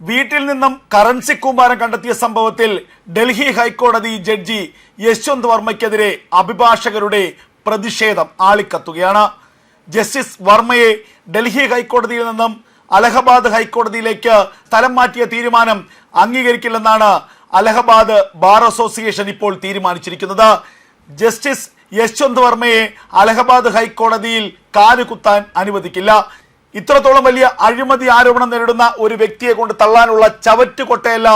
വീട്ടിൽ നിന്നും കറൻസി കൂമ്പാരം കണ്ടെത്തിയ സംഭവത്തിൽ ഡൽഹി ഹൈക്കോടതി ജഡ്ജി യശ്വന്ത് വർമ്മയ്ക്കെതിരെ അഭിഭാഷകരുടെ പ്രതിഷേധം ആളിക്കത്തുകയാണ്. ജസ്റ്റിസ് വർമ്മയെ ഡൽഹി ഹൈക്കോടതിയിൽ നിന്നും അലഹബാദ് ഹൈക്കോടതിയിലേക്ക് സ്ഥലം മാറ്റിയ തീരുമാനം അംഗീകരിക്കില്ലെന്നാണ് അലഹബാദ് ബാർ അസോസിയേഷൻ ഇപ്പോൾ തീരുമാനിച്ചിരിക്കുന്നത്. ജസ്റ്റിസ് യശ്വന്ത് വർമ്മയെ അലഹബാദ് ഹൈക്കോടതിയിൽ കാലുകുത്താൻ അനുവദിക്കില്ല. ഇത്രത്തോളം വലിയ അഴിമതി ആരോപണം നേരിടുന്ന ഒരു വ്യക്തിയെ കൊണ്ട് തള്ളാനുള്ള ചവറ്റുകൊട്ടയല്ല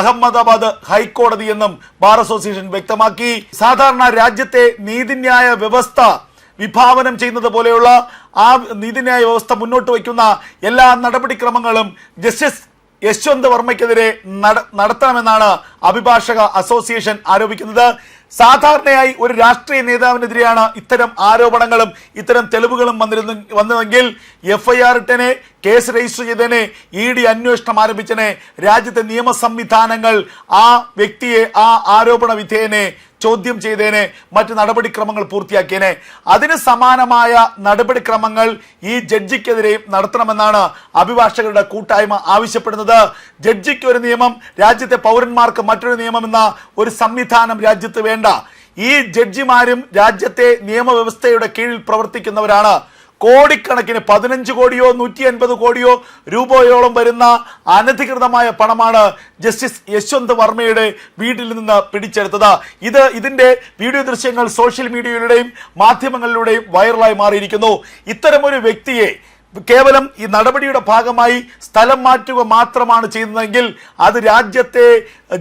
അഹമ്മദാബാദ് ഹൈക്കോടതി എന്നും ബാർ അസോസിയേഷൻ വ്യക്തമാക്കി. സാധാരണ രാജ്യത്തെ നീതിന്യായ വ്യവസ്ഥ വിഭാവനം ചെയ്യുന്നത് പോലെയുള്ള ആ നീതിന്യായ വ്യവസ്ഥ മുന്നോട്ട് വയ്ക്കുന്ന എല്ലാ നടപടിക്രമങ്ങളും ജസ്റ്റിസ് യശ്വന്ത് വർമ്മയ്ക്കെതിരെ നടത്തണമെന്നാണ് അഭിഭാഷക അസോസിയേഷൻ ആരോപിക്കുന്നത്. സാധാരണയായി ഒരു രാഷ്ട്രീയ നേതാവിനെതിരെയാണ് ഇത്തരം ആരോപണങ്ങളും ഇത്തരം തെളിവുകളും വന്നിരുന്നു വന്നതെങ്കിൽ എഫ് ഐ ആർ ഇട്ടനെ കേസ് രജിസ്റ്റർ ചെയ്തതിനെ ഇ ഡി അന്വേഷണം ആരംഭിച്ചതിനെ രാജ്യത്തെ നിയമ സംവിധാനങ്ങൾ ആ വ്യക്തിയെ ആ ആരോപണ വിധേയനെ ചോദ്യം ചെയ്തേനെ മറ്റ് നടപടിക്രമങ്ങൾ പൂർത്തിയാക്കിയേനെ അതിന് സമാനമായ നടപടിക്രമങ്ങൾ ഈ ജഡ്ജിക്കെതിരെയും നടത്തണമെന്നാണ് അഭിഭാഷകരുടെ കൂട്ടായ്മ ആവശ്യപ്പെടുന്നത്. ജഡ്ജിക്ക് ഒരു നിയമം രാജ്യത്തെ പൗരന്മാർക്ക് മറ്റൊരു നിയമം എന്ന ഒരു സംവിധാനം രാജ്യത്ത് വേണ്ട. ഈ ജഡ്ജിമാരും രാജ്യത്തെ നിയമവ്യവസ്ഥയുടെ കീഴിൽ പ്രവർത്തിക്കുന്നവരാണ്. കോടിക്കണക്കിന് പതിനഞ്ച് കോടിയോ നൂറ്റി അൻപത് കോടിയോ രൂപയോളം വരുന്ന അനധികൃതമായ പണമാണ് ജസ്റ്റിസ് യശ്വന്ത് വർമ്മയുടെ വീട്ടിൽ നിന്ന് പിടിച്ചെടുത്തത്. ഇത് ഇതിന്റെ വീഡിയോ ദൃശ്യങ്ങൾ സോഷ്യൽ മീഡിയയിലൂടെയും മാധ്യമങ്ങളിലൂടെയും വൈറലായി മാറിയിരിക്കുന്നു. ഇത്തരമൊരു വ്യക്തിയെ കേവലം ഈ നടപടിയുടെ ഭാഗമായി സ്ഥലം മാറ്റുക മാത്രമാണ് ചെയ്യുന്നതെങ്കിൽ അത് രാജ്യത്തെ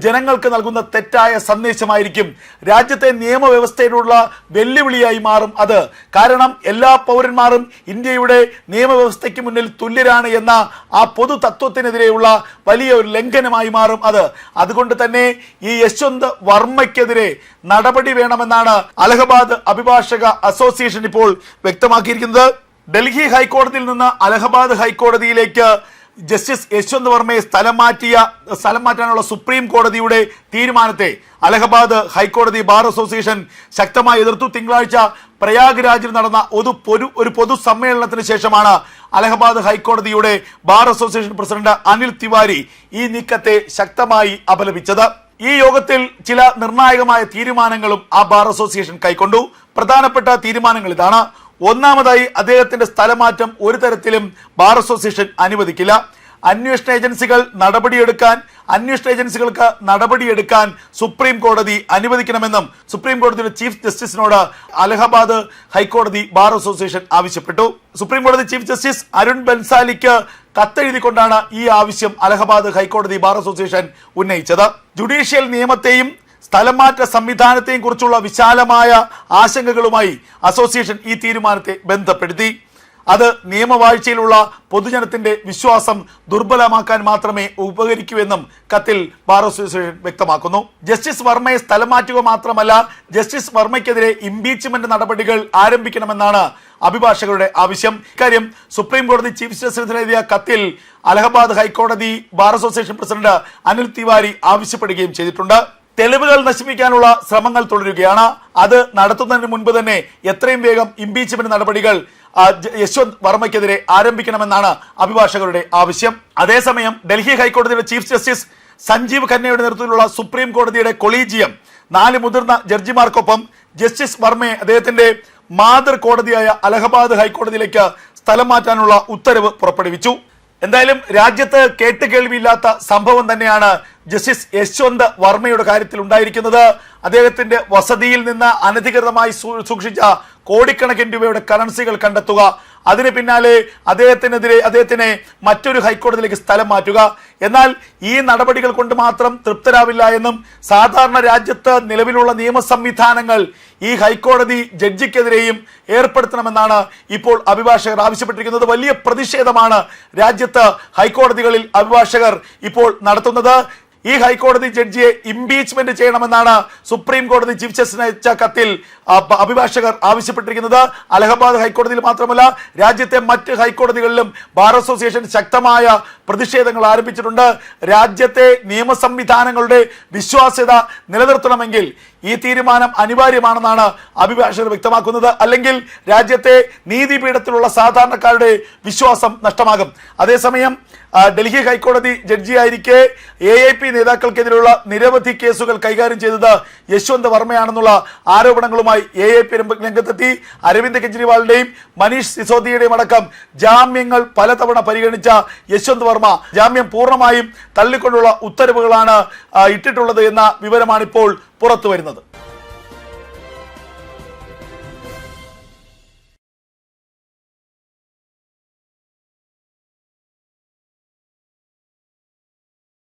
ജനങ്ങൾക്ക് നൽകുന്ന തെറ്റായ സന്ദേശമായിരിക്കും. രാജ്യത്തെ നിയമവ്യവസ്ഥയിലുള്ള വെല്ലുവിളിയായി മാറും അത്. കാരണം എല്ലാ പൗരന്മാരും ഇന്ത്യയുടെ നിയമവ്യവസ്ഥയ്ക്ക് മുന്നിൽ തുല്യരാണ് എന്ന ആ പൊതു തത്വത്തിനെതിരെയുള്ള വലിയ ഒരു ലംഘനമായി മാറും അത്. അതുകൊണ്ട് തന്നെ ഈ യശ്വന്ത് വർമ്മയ്ക്കെതിരെ നടപടി വേണമെന്നാണ് അലഹബാദ് അഭിഭാഷക അസോസിയേഷൻ ഇപ്പോൾ വ്യക്തമാക്കിയിരിക്കുന്നത്. ഡൽഹി ഹൈക്കോടതിയിൽ നിന്ന് അലഹബാദ് ഹൈക്കോടതിയിലേക്ക് ജസ്റ്റിസ് യശ്വന്ത് വർമ്മയെ സ്ഥലം മാറ്റിയ സ്ഥലം മാറ്റാനുള്ള സുപ്രീം കോടതിയുടെ തീരുമാനത്തെ അലഹബാദ് ഹൈക്കോടതി ബാർ അസോസിയേഷൻ ശക്തമായി എതിർത്തു. തിങ്കളാഴ്ച പ്രയാഗ് രാജിൽ നടന്ന ഒരു പൊതു ഒരു പൊതു സമ്മേളനത്തിന് ശേഷമാണ് അലഹബാദ് ഹൈക്കോടതിയുടെ bar association president Anil Tiwari ഈ നീക്കത്തെ ശക്തമായി അപലപിച്ചത്. ഈ യോഗത്തിൽ ചില നിർണായകമായ തീരുമാനങ്ങളും ആ ബാർ അസോസിയേഷൻ കൈക്കൊണ്ടു. പ്രധാനപ്പെട്ട തീരുമാനങ്ങൾ ഇതാണ്. ഒന്നാമതായി അദ്ദേഹത്തിന്റെ സ്ഥലമാറ്റം ഒരു തരത്തിലും ബാർ അസോസിയേഷൻ അനുവദിക്കില്ല. അന്വേഷണ ഏജൻസികൾ നടപടിയെടുക്കാൻ അന്വേഷണ ഏജൻസികൾക്ക് നടപടിയെടുക്കാൻ സുപ്രീം കോടതി അനുവദിക്കണമെന്നും സുപ്രീം കോടതിയുടെ ചീഫ് ജസ്റ്റിസിനോട് അലഹബാദ് ഹൈക്കോടതി ബാർ അസോസിയേഷൻ ആവശ്യപ്പെട്ടു. സുപ്രീം കോടതി ചീഫ് ജസ്റ്റിസ് അരുൺ ബൻസാലിക്ക് കത്തെഴുതിക്കൊണ്ടാണ് ഈ ആവശ്യം അലഹബാദ് ഹൈക്കോടതി ബാർ അസോസിയേഷൻ ഉന്നയിച്ചത്. ജുഡീഷ്യൽ നിയമത്തെയും സ്ഥലംമാറ്റ സംവിധാനത്തെയും കുറിച്ചുള്ള വിശാലമായ ആശങ്കകളുമായി അസോസിയേഷൻ ഈ തീരുമാനത്തെ ബന്ധപ്പെടുത്തി. അത് നിയമവാഴ്ചയിലുള്ള പൊതുജനത്തിന്റെ വിശ്വാസം ദുർബലമാക്കാൻ മാത്രമേ ഉപകരിക്കൂ എന്നും കത്തിൽ ബാർ അസോസിയേഷൻ വ്യക്തമാക്കുന്നു. ജസ്റ്റിസ് വർമ്മയെ സ്ഥലം മാറ്റുക മാത്രമല്ല ജസ്റ്റിസ് വർമ്മയ്ക്കെതിരെ ഇംപീച്ച്മെന്റ് നടപടികൾ ആരംഭിക്കണമെന്നാണ് അഭിഭാഷകരുടെ ആവശ്യം. ഇക്കാര്യം സുപ്രീം കോടതി ചീഫ് ജസ്റ്റിസിന് എഴുതിയ കത്തിൽ അലഹബാദ് ഹൈക്കോടതി bar association president Anil Tiwari ആവശ്യപ്പെടുകയും ചെയ്തിട്ടുണ്ട്. തെളിവുകൾ നശിപ്പിക്കാനുള്ള ശ്രമങ്ങൾ തുടരുകയാണ്. അത് നടത്തുന്നതിന് മുൻപ് തന്നെ എത്രയും വേഗം ഇംപീച്ച്മെന്റ് നടപടികൾ യശ്വന്ത് വർമ്മയ്ക്കെതിരെ ആരംഭിക്കണമെന്നാണ് അഭിഭാഷകരുടെ ആവശ്യം. അതേസമയം ഡൽഹി ഹൈക്കോടതിയുടെ ചീഫ് ജസ്റ്റിസ് സഞ്ജീവ് ഖന്നയുടെ നേതൃത്വത്തിലുള്ള സുപ്രീം കോടതിയുടെ കൊളീജിയം നാല് മുതിർന്ന ജഡ്ജിമാർക്കൊപ്പം ജസ്റ്റിസ് വർമ്മയെ അദ്ദേഹത്തിന്റെ മാതൃ കോടതിയായ അലഹബാദ് ഹൈക്കോടതിയിലേക്ക് സ്ഥലം മാറ്റാനുള്ള ഉത്തരവ് പുറപ്പെടുവിച്ചു. എന്തായാലും രാജ്യത്ത് കേട്ടുകേൾവിയില്ലാത്ത സംഭവം തന്നെയാണ് ജസ്റ്റിസ് യശ്വന്ത് വർമ്മയുടെ കാര്യത്തിൽ ഉണ്ടായിരിക്കുന്നത്. അദ്ദേഹത്തിന്റെ വസതിയിൽ നിന്ന് അനധികൃതമായി സൂക്ഷിച്ച കോടിക്കണക്കിന് രൂപയുടെ കറൻസികൾ കണ്ടെത്തുക. അതിന് പിന്നാലെ അദ്ദേഹത്തിനെതിരെ അദ്ദേഹത്തിനെ മറ്റൊരു ഹൈക്കോടതിയിലേക്ക് സ്ഥലം മാറ്റുക. എന്നാൽ ഈ നടപടികൾ കൊണ്ട് മാത്രം തൃപ്തരാവില്ല എന്നും സാധാരണ രാജ്യത്ത് നിലവിലുള്ള നിയമ സംവിധാനങ്ങൾ ഈ ഹൈക്കോടതി ജഡ്ജിക്കെതിരെയും ഏർപ്പെടുത്തണമെന്നാണ് ഇപ്പോൾ അഭിഭാഷകർ ആവശ്യപ്പെട്ടിരിക്കുന്നത്. വലിയ പ്രതിഷേധമാണ് രാജ്യത്ത് ഹൈക്കോടതികളിൽ അഭിഭാഷകർ ഇപ്പോൾ നടത്തുന്നത്. ഈ ഹൈക്കോടതി ജഡ്ജിയെ ഇംപീച്ച്മെന്റ് ചെയ്യണമെന്നാണ് സുപ്രീം കോടതി ചീഫ് ജസ്റ്റിന് അയച്ച കത്തിൽ അഭിഭാഷകർ ആവശ്യപ്പെട്ടിരിക്കുന്നത്. അലഹബാദ് ഹൈക്കോടതിയിൽ മാത്രമല്ല രാജ്യത്തെ മറ്റ് ഹൈക്കോടതികളിലും ബാർ അസോസിയേഷൻ ശക്തമായ പ്രതിഷേധങ്ങൾ ആരംഭിച്ചിട്ടുണ്ട്. രാജ്യത്തെ നിയമ സംവിധാനങ്ങളുടെ വിശ്വാസ്യത നിലനിർത്തണമെങ്കിൽ ഈ തീരുമാനം അനിവാര്യമാണെന്നാണ് അഭിഭാഷകർ വ്യക്തമാക്കുന്നത്. അല്ലെങ്കിൽ രാജ്യത്തെ നീതിപീഠത്തിലുള്ള സാധാരണക്കാരുടെ വിശ്വാസം നഷ്ടമാകും. അതേസമയം ഡൽഹി ഹൈക്കോടതി ജഡ്ജിയായിരിക്കെ എ നേതാക്കൾക്കെതിരെയുള്ള നിരവധി കേസുകൾ കൈകാര്യം ചെയ്തത് യശ്വന്ത് വർമ്മയാണെന്നുള്ള ആരോപണങ്ങളുമായി എ ഐ പി രംഗത്തെത്തി. അരവിന്ദ് കെജ്രിവാളിന്റെയും മനീഷ് സിസോദിയുടെയും അടക്കം ജാമ്യങ്ങൾ പലതവണ പരിഗണിച്ച യശ്വന്ത് വർമ്മ ജാമ്യം പൂർണമായും തള്ളിക്കൊണ്ടുള്ള ഉത്തരവുകളാണ് ഇട്ടിട്ടുള്ളത് എന്ന വിവരമാണിപ്പോൾ പുറത്തു വരുന്നത്